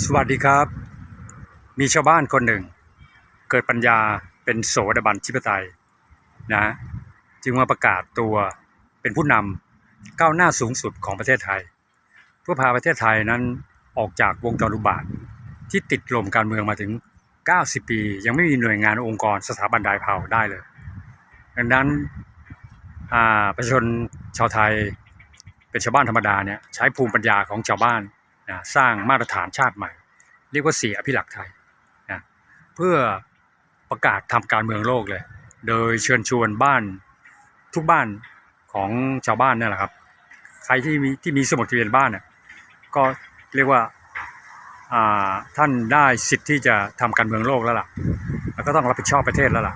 สวัสดีครับ มีชาวบ้านคนหนึ่ง เกิดปัญญาเป็นโสดาบันชิปไตยนะจึงมาประกาศตัวเป็นผู้นำก้าวหน้าสูงสุดของประเทศไทย เพื่อพาประเทศไทยนั้นออกจากวงจรอุบาท ที่ติดลมการเมืองมาถึง 90 ปี ยังไม่มีหน่วยงานองค์กรสถาบันใดเผาได้เลย ดังนั้นประชาชนชาวไทยเป็นชาวบ้านธรรมดาเนี่ยใช้ภูมิปัญญาของชาวบ้าน นะสร้างมาตรฐานชาติใหม่ เรียกว่าเสีอภิลักไทยนะเพื่อประกาศทำการเมืองโลกเลย โดยเชิญชวนบ้านทุกบ้านของชาวบ้านนั่แหละครับ ใครที่มีที่มีสมุดทะเบียนบ้านเนี่ยก็เรียกว่าาท่านได้สิทธิ์ที่จะทำการเมืองโลกแล้วล่ะ แล้วก็ต้องรับผิดชอบประเทศแล้วล่ะ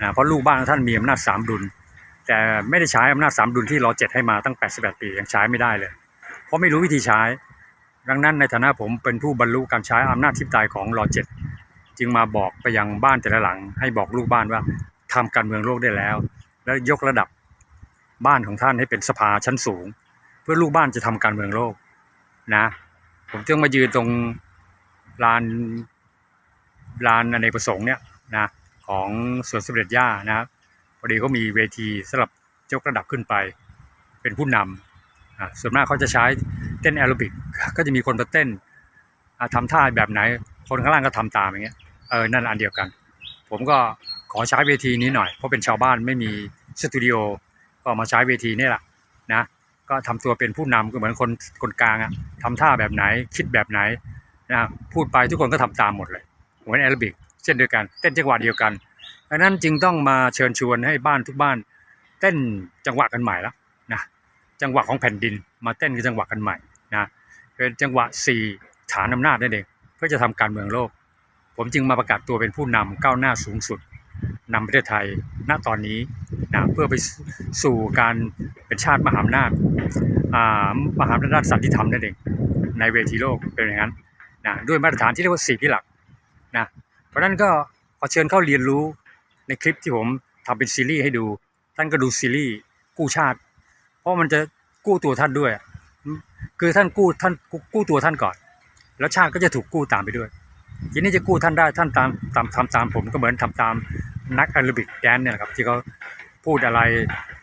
นะเพราะลูกบ้านท่านมีอำนาจสามดุล แต่ไม่ได้ใช้อำนาจสามดุลที่รอเจ็ดให้มาตั้ง 88 ปียังใช้ไม่ได้เลย เพราะไม่รู้วิธีใช้ ดังนั้นในฐานะผมเป็นผู้บรรลุการใช้อำนาจทิพย์ตายของรอเจ็ดจึงมาบอกไปยังบ้านแต่ละหลัง ให้บอกลูกบ้านว่าทำการเมืองโลกได้แล้ว แล้วยกระดับบ้านของท่านให้เป็นสภาชั้นสูง เพื่อลูกบ้านจะทำการเมืองโลกนะ ผมจึงมายืนตรงลานลานอเนกประสงค์เนี่ยนะของสวนสมเด็จย่านะครับพอดีเขามีเวทีสำหรับยกระดับขึ้นไป เป็นผู้นำส่วนมากเขาจะใช้ เต้นแอโรบิกก็จะมีคนมาเต้นอ่าทำท่าแบบไหน คนข้างล่างก็ทำตามอย่างเงี้ยเออนั่นอันเดียวกัน ผมก็ขอใช้เวทีนี้หน่อย เพราะเป็นชาวบ้านไม่มีสตูดิโอก็มาใช้เวทีนี่แหละนะก็ทำตัวเป็นผู้นำก็เหมือนคนคนกลางอะทำท่าแบบไหนคิดแบบไหนนะพูดไปทุกคนก็ทำตามหมดเลยเหมือนแอโรบิกเช่นเดียวกันเต้นจังหวะเดียวกันดังนั้นจึงต้องมาเชิญชวนให้บ้านทุกบ้าน เต้นจังหวะกันใหม่แล้วนะจังหวะของแผ่นดินมาเต้นกันจังหวะกันใหม่ นะเป็นจังหวะสี่ฐานอำนาจนั่นเองเพื่อจะทำการเมืองโลก ผมจึงมาประกาศตัวเป็นผู้นำก้าวหน้าสูงสุดนำประเทศไทยณตอนนี้นะเพื่อไปสู่การเป็นชาติมหาอำนาจอ่ามหาอำนาจสันติธรรมนั่นเองในเวทีโลกเป็นอย่างนั้นนะด้วยมาตรฐานที่เรียกว่าสี่พิหลักนะเพราะฉะนั้นก็ขอเชิญเข้าเรียนรู้ในคลิปที่ผมทำเป็นซีรีส์ให้ดู ท่านก็ดูซีรีส์กู้ชาติ เพราะมันจะกู้ตัวท่านด้วย คือท่านกู้ท่านกู้ตัวท่านก่อน แล้วชาติก็จะถูกกู้ตามไปด้วยทีนี้จะกู้ท่านได้ท่านตามตามทำตามผมก็เหมือนทำตามนักแอโรบิกแดนเนี่ยแหละครับที่เขาพูดอะไร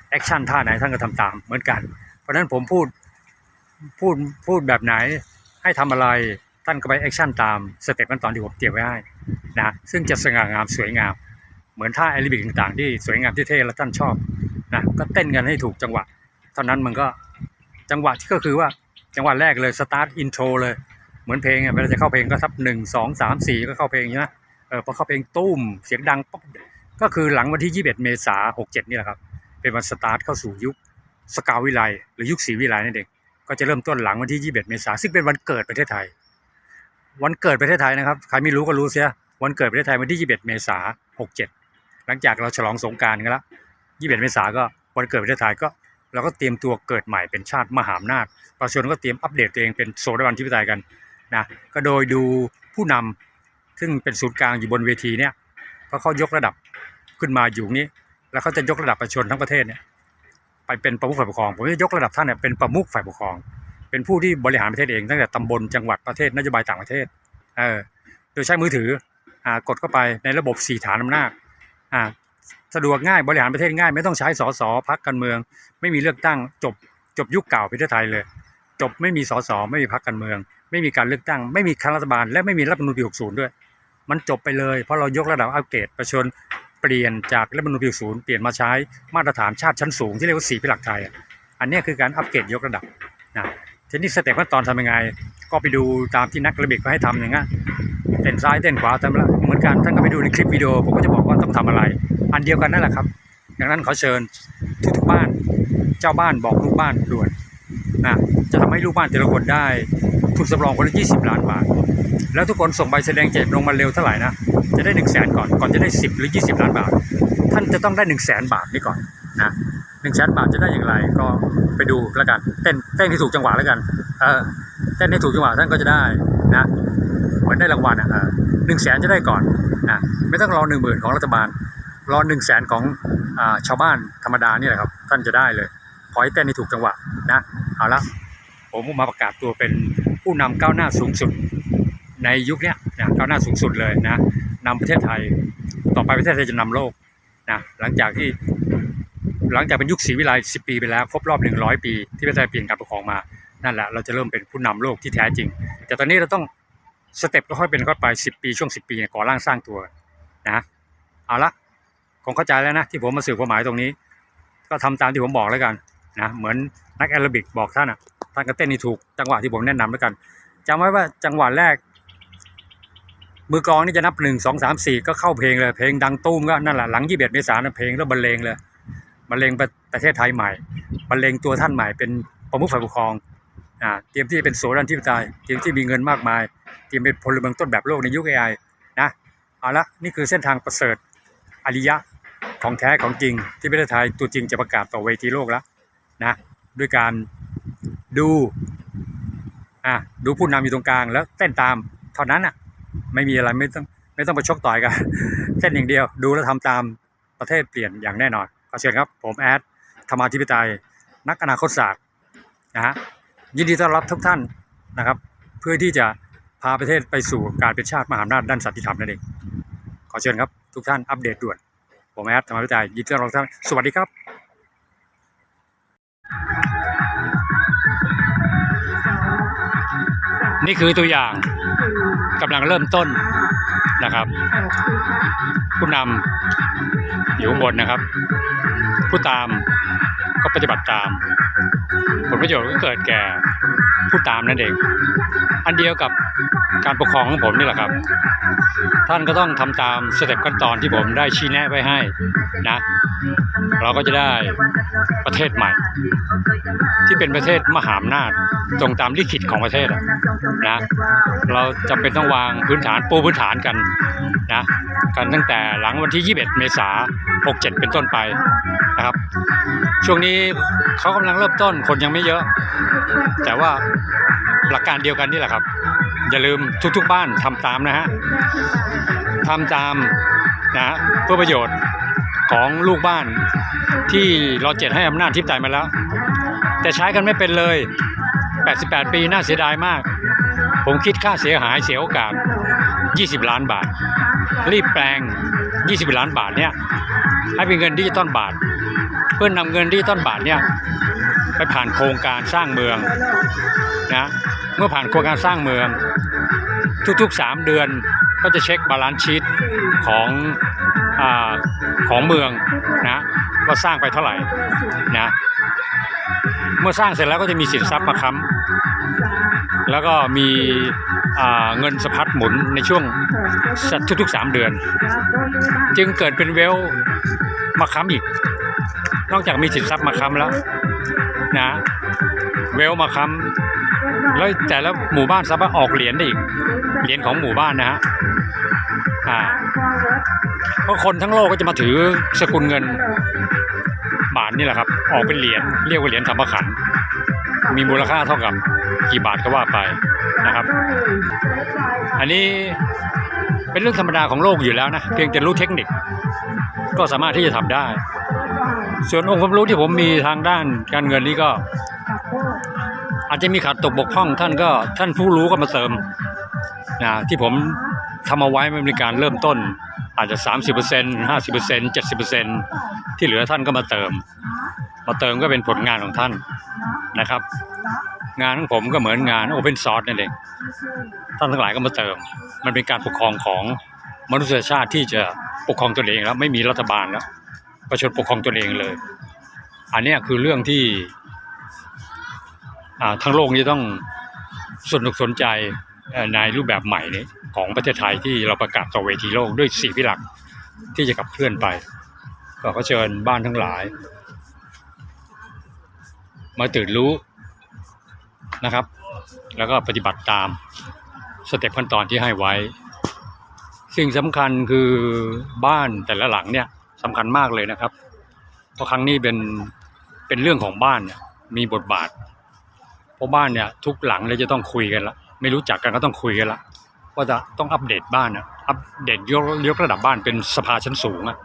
แอคชั่นท่าไหนท่านก็ทำตามเหมือนกัน เพราะฉะนั้นผมพูดพูดพูดแบบไหนให้ทำอะไรท่านก็ไปแอคชั่นตามสเต็ปขั้นตอนที่ผมเตรียมไว้ให้นะซึ่งจะสง่างามสวยงาม เหมือนท่าแอโรบิกต่างๆ ที่สวยงามที่เท่และท่านชอบนะก็เต้นกันให้ถูกจังหวะ เท่านั้นมันก็จังหวะที่ก็คือว่า จังหวะแรกเลยสตาร์ทอินโทรเลยเหมือนเพลงเวลาจะเข้าเพลงก็ทับหนึ่งสองสามสี่ก็เข้าเพลงใช่ไหมเออพอเข้าเพลงตุ้มเสียงดังป๊บก็คือหลังวันที่ 21 เมษาหกเจ็ดนี่แหละครับ เป็นวันสตาร์ทเข้าสู่ยุคสกาวิไลหรือยุคศรีวิไลนั่นเองก็จะเริ่มต้นหลังวันที่ 21 เมษาซึ่งเป็นวันเกิดประเทศไทย วันเกิดประเทศไทยนะครับใครไม่รู้ก็รู้เสียวันเกิดประเทศไทยวันที่ 21 เมษาหกเจ็ดหลังจากเราฉลองสงกรารกันแล้ว 21 เมษาก็วันเกิดประเทศไทยก็ เราก็เตรียมตัวเกิดใหม่เป็นชาติมหาอำนาจประชาชนก็เตรียมอัปเดตตัวเองเป็นโซดาบันทิปไตยกันนะก็โดยดูผู้นำซึ่งเป็นศูนย์กลางอยู่บนเวทีเนี่ยเพราะเขายกระดับขึ้นมาอยู่นี้ แล้วเขาจะยกระดับประชาชนทั้งประเทศเนี่ยไปเป็นประมุขฝ่ายปกครองผมจะยกระดับท่านเนี่ยเป็นประมุขฝ่ายปกครอง เป็นผู้ที่บริหารประเทศเองตั้งแต่ตำบลจังหวัดประเทศนโยบายต่างประเทศเออโดยใช้มือถืออ่ากดเข้าไปในระบบสี่ฐานอำนาจอ่า สะดวกง่ายบริหารประเทศง่าย ไม่ต้องใช้สสพักการเมือง ไม่มีเลือกตั้งจบจบยุคเก่าประเทศไทยเลย จบไม่มีสสไม่มีพักการเมือง ไม่มีการเลือกตั้ง ไม่มีคณะรัฐบาล และไม่มีรัฐมนูญปี60 ด้วย มันจบไปเลย เพราะเรายกระดับอัปเกรดประชาชนเปลี่ยนจากรัฐมนูญปี60 เปลี่ยนมาใช้มาตรฐานชาติชั้นสูงที่เรียกว่าสีพิหลักไทยอะอันนี้คือการอัปเกรดยกระดับนะทีนี้สเต็ปขั้นตอนทำยังไง ก็ไปดูตามที่นักระเบียบเขาให้ทำอย่างเงี้ยเต้นซ้ายเต้นขวาทำละเหมือนกันท่านก็ไปดูในคลิปวิดีโอผมก็จะบอกว่าต้องทำอะไร อันเดียวกันนั่นแหละครับ ดังนั้นขอเชิญทุกทุกๆบ้าน เจ้าบ้านบอกลูกบ้านด่วนนะจะทำให้ลูกบ้านแต่ละคนได้ทุนสำรองคนละ20 ล้านบาท แล้วทุกคนส่งใบแสดงเจตลงมาเร็วเท่าไหร่นะ จะได้1นึ่งแสนก่อน ก่อนจะได้ 10 หรือ 20 ล้านบาท ท่านจะต้องได้1นึ่งแสนบาทนี่ก่อนนะหนึ่งแสนบาทจะได้อย่างไรก็ไปดูแล้วกัน เต้นเต้นที่ถูกจังหวะแล้วกัน เออเต้นให้ถูกจังหวะท่านก็จะได้นะเหมือนได้รางวัลอะหนึ่งแสนจะได้ก่อนนะไม่ต้องรอหนึ่งหมื่นของรัฐบาล รอหนึ่งแสนของอชาวบ้านธรรมดานี่แหละครับ ท่านจะได้เลยขอให้เต้นให้ถูกจังหวะนะเอาละผมมาประกาศตัวเป็นผู้นำก้าวหน้าสูงสุดในยุคนี้นะก้าวหน้าสูงสุดเลยนะนำประเทศไทยต่อไปประเทศไทยจะนำโลกนะหลังจากที่หลังจากเป็นยุคศรีวิไล10 ปีไปแล้วครบรอบ 100 ปี ที่ประเทศไทยเปลี่ยนการปกครองมานั่นแหละเราจะเริ่มเป็นผู้นำโลกที่แท้จริง แต่ตอนนี้เราต้องสเต็ปก็ค่อยเป็นค่อยไป 10 ปีช่วง 10 ปีเนี่ยก่อร่างสร้างตัวนะเอาละ คงเข้าใจแล้วนะที่ผมมาสื่อความหมายตรงนี้ ก็ทำตามที่ผมบอกแล้วกันนะเหมือนนักแอโรบิกบอกท่านอะท่านก็เต้นนี่ถูกจังหวะที่ผมแนะนำแล้วกันจำไว้ว่าจังหวะแรก มือกองนี่จะนับหนึ่งสองสามสี่ก็เข้าเพลงเลย เพลงดังตุ้มก็นั่นแหละหลังยี่สิบเอ็ดเมษายนนเพลงแล้วบรรเลงเลยบรรเลงประประเทศไทยใหม่บรรเลงตัวท่านใหม่เป็นประมุขฝ่ายปกครองอ่าเตรียมที่จะเป็นโสดันที่ปไตยเตรียมที่มีเงินมากมาย เตรียมเป็นพลเมืองต้นแบบโลกในยุค AI นะเอาละนี่คือเส้นทางประเสริฐ อริยะของแท้ของจริงที่ประเทศไทยตัวจริงจะประกาศต่อเวทีโลกแล้วนะด้วยการดูอะดูผู้นำอยู่ตรงกลางแล้วเต้นตามเท่านั้นอะไม่มีอะไรไม่ต้องไม่ต้องไปชกต่อยกันเส้นอย่างเดียว ดูแล้วทำตามประเทศเปลี่ยนอย่างแน่นอนขอเชิญครับ ผมแอดธรรมาธิปไตยนักอนาคตศาสตร์นะฮะยินดีต้อนรับทุกท่านนะครับ เพื่อที่จะพาประเทศไปสู่การเป็นชาติมหาอำนาจด้านสันติธรรมนั่นเองขอเชิญครับ ทุกท่านอัปเดตด่วน ผมแอดธรรมาธิปไตยยินดีต้อนรับทุกท่านสวัสดีครับนี่คือตัวอย่างกำลังเริ่มต้นนะครับ ผู้นำอยู่บนนะครับ ผู้ตามก็ปฏิบัติตาม ผลประโยชน์ก็เกิดแก่ผู้ตามนั่นเอง อันเดียวกับการปกครองของผมนี่แหละครับ ท่านก็ต้องทำตามสเต็ปขั้นตอนที่ผมได้ชี้แนะไว้ให้นะ เราก็จะได้ประเทศใหม่ ที่เป็นประเทศมหาอำนาจตรงตามลิขิตของประเทศนะเราจำเป็นต้องวางพื้นฐานปูพื้นฐานกันนะกันตั้งแต่หลังวันที่ 21 เมษายน67 เป็นต้นไปนะครับ ช่วงนี้เขากำลังเริ่มต้นคนยังไม่เยอะ แต่ว่าหลักการเดียวกันนี่แหละครับ อย่าลืมทุกๆบ้านทำตามนะฮะทำตามนะเพื่อประโยชน์ของลูกบ้านที่เราเจ็ดให้อำนาจทิพย์ใจมาแล้ว แต่ใช้กันไม่เป็นเลย 88 ปีน่าเสียดายมาก ผมคิดค่าเสียหายเสียโอกาส 20 ล้านบาท รีบแปลง 20 ล้านบาทเนี่ยให้เป็นเงินดิจิตอลบาท เพื่อนนำเงินดิจิตอลบาทเนี่ยไปผ่านโครงการสร้างเมืองนะเมื่อผ่านโครงการสร้างเมือง ทุกๆ 3 เดือนก็จะเช็คบาลานซ์ชีตของอของเมืองนะว่าสร้างไปเท่าไหร่นะเมื่อสร้างเสร็จแล้วก็จะมีสินทรัพย์มาค้ำแล้วก็มีเงินสะพัดหมุนในช่วงทุกๆ 3 เดือน จึงเกิดเป็นเวลมาค้ำอีก นอกจากมีสินทรัพย์มาค้ำแล้วนะเวลมาค้ำแล้วแต่ละหมู่บ้านสามารถออกเหรียญได้อีก เหรียญของหมู่บ้านนะฮะอ่าเพราะคนทั้งโลกก็จะมาถือสกุลเงินบาทนี่แหละครับ ออกเป็นเหรียญเรียกว่าเหรียญธรรมขัน มีมูลค่าเท่ากับกี่บาทก็ว่าไปนะครับ อันนี้เป็นเรื่องธรรมดาของโลกอยู่แล้วนะ เพียงแต่รู้เทคนิค ก็สามารถที่จะทำได้ ส่วนองค์ความรู้ที่ผมมีทางด้านการเงินนี่ก็ อาจจะมีขาดตกบกพร่องท่านก็ท่านผู้รู้ก็มาเติม นะที่ผมทำเอาไว้มันเป็นการเริ่มต้น อาจจะ 30% 50% 70%ที่เหลือท่านก็มาเติม มาเติมก็เป็นผลงานของท่านนะครับ งานของผมก็เหมือนงาน Open Source นั่นเองท่านทั้งหลายก็มาเติม มันเป็นการปกครองของมนุษยชาติที่จะปกครองตนเองแล้วไม่มีรัฐบาลแล้วประชาชนปกครองตนเองเลย อันนี้คือเรื่องที่ทั้งโลกนี้ต้องสนอกสนใจ ในรูปแบบใหม่นี้ของประเทศไทยที่เราประกาศต่อเวทีโลกด้วยสี่พิหลักที่จะขับเคลื่อนไป ก็ขอเชิญบ้านทั้งหลาย มาตื่นรู้นะครับ แล้วก็ปฏิบัติตามสเต็ปขั้นตอนที่ให้ไว้ สิ่งสำคัญคือบ้านแต่ละหลังเนี่ยสำคัญมากเลยนะครับ เพราะครั้งนี้เป็นเป็นเรื่องของบ้านเนี่ยมีบทบาท เพราะบ้านเนี่ยทุกหลังเลยจะต้องคุยกันละ ไม่รู้จักกันก็ต้องคุยกันละว่าจะต้องอัปเดตบ้านอะอัปเดตยกยกระดับบ้านเป็นสภาชั้นสูงอะ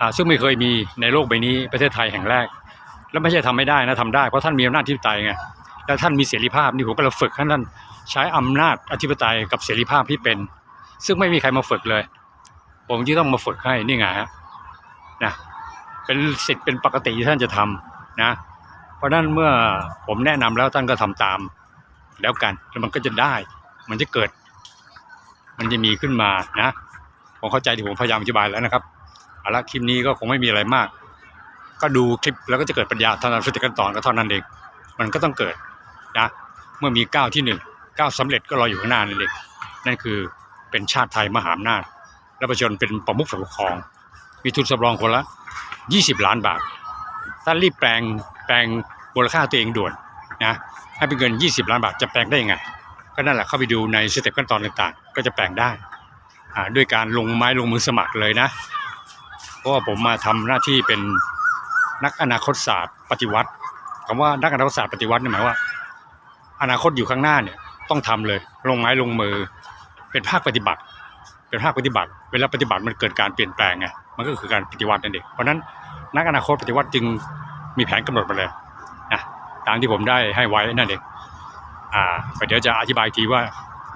อ่าซึ่งไม่เคยมีในโลกใบนี้ประเทศไทยแห่งแรก แล้วไม่ใช่ทำไม่ได้นะทำได้เพราะท่านมีอำนาจที่ไตยไงแล้วท่านมีเสรีภาพนี่ผมก็เลยฝึกให้ท่านใช้อำนาจอธิปไตยกับเสรีภาพที่เป็น ซึ่งไม่มีใครมาฝึกเลย ผมที่ต้องมาฝึกให้นี่ไงฮะนะเป็นสิทธิ์เป็นปกติที่ท่านจะทำนะ เพราะนั้นเมื่อผมแนะนำแล้วท่านก็ทำตาม แล้วกัน แล้วมันก็จะได้ มันจะเกิด มันจะมีขึ้นมานะผมเข้าใจที่ผมพยายามอธิบายแล้วนะครับเอาละคลิปนี้ก็คงไม่มีอะไรมาก ก็ดูคลิปแล้วก็จะเกิดปัญญาทางสต็ปขั้นตอนก็เท่านั้นเองมันก็ต้องเกิดนะเมื่อมีก้าวที่หนึ่งก้าวสำเร็จก็รออยู่ข้างหน้านั่นเองนั่นคือเป็นชาติไทยมหาอำนาจและประชาชนเป็นประมุขฝ่ายปกครอง มีทุนสำรองคนละ 20 ล้านบาท ถ้ารีบแปลงแปลงมูลค่าตัวเองด่วน นะให้เป็นเงิน 20 ล้านบาทจะแปลงได้ยังไง ก็นั่นแหละเข้าไปดูในสเต็ปขั้นตอนต่างๆ ก็จะแปลงได้ด้วยการลงไม้ลงมือสมัครเลยนะ เพราะว่าผมมาทำหน้าที่เป็นนักอนาคตศาสตร์ปฏิวัติคำว่านักอนาคตศาสตร์ปฏิวัติหมายว่า อนาคตอยู่ข้างหน้าเนี่ยต้องทำเลย ลงไม้ลงมือ เป็นภาคปฏิบัติ เป็นภาคปฏิบัติ เวลาปฏิบัติมันเกิดการเปลี่ยนแปลงไงมันก็คือการปฏิวัตินั่นเองเพราะนั้นนักอนาคตปฏิวัติจึงมีแผนกำหนดมาเลย ตามที่ผมได้ให้ไว้นั่นเองอ่าเดี๋ยวจะอธิบายทีว่า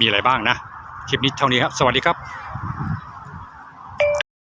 มีอะไรบ้างนะ คลิปนี้เท่านี้ครับ สวัสดีครับ